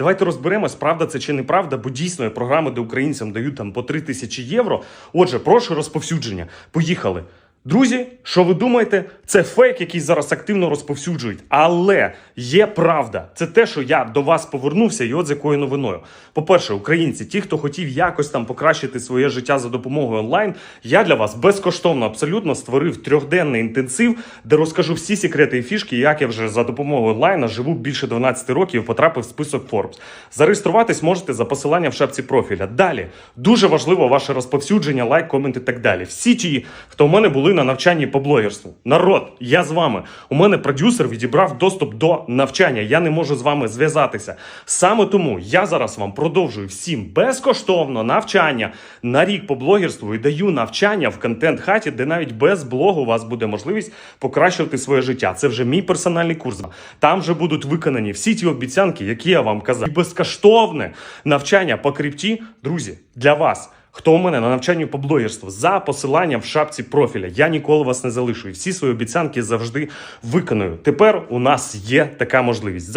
Давайте розберемось, правда це чи неправда, бо дійсно є програми, де українцям дають там по 3 тисячі євро. Отже, прошу розповсюдження. Поїхали. Друзі, що ви думаєте? Це фейк, який зараз активно розповсюджують. Але є правда. Це те, що я до вас повернувся, і от з якою новиною. По-перше, українці, ті, хто хотів якось там покращити своє життя за допомогою онлайн, я для вас безкоштовно абсолютно створив трьохденний інтенсив, де розкажу всі секрети і фішки, як я вже за допомогою онлайна живу більше 12 років, і потрапив в список Forbes. Зареєструватись можете за посиланням в шапці профіля. Далі дуже важливо ваше розповсюдження, лайк, комент і так далі. Всі ті, хто в мене були на навчанні по блогерству. Народ, я з вами. У мене продюсер відібрав доступ до навчання. Я не можу з вами зв'язатися. Саме тому я зараз вам продовжую всім безкоштовно навчання на рік по блогерству і даю навчання в контент хаті, де навіть без блогу у вас буде можливість покращувати своє життя. Це вже мій персональний курс. Там вже будуть виконані всі ті обіцянки, які я вам казав. І безкоштовне навчання по крипті, друзі, для вас. Хто у мене на навчанні по блогерству за посиланням в шапці профіля. Я ніколи вас не залишу і всі свої обіцянки завжди виконую. Тепер у нас є така можливість.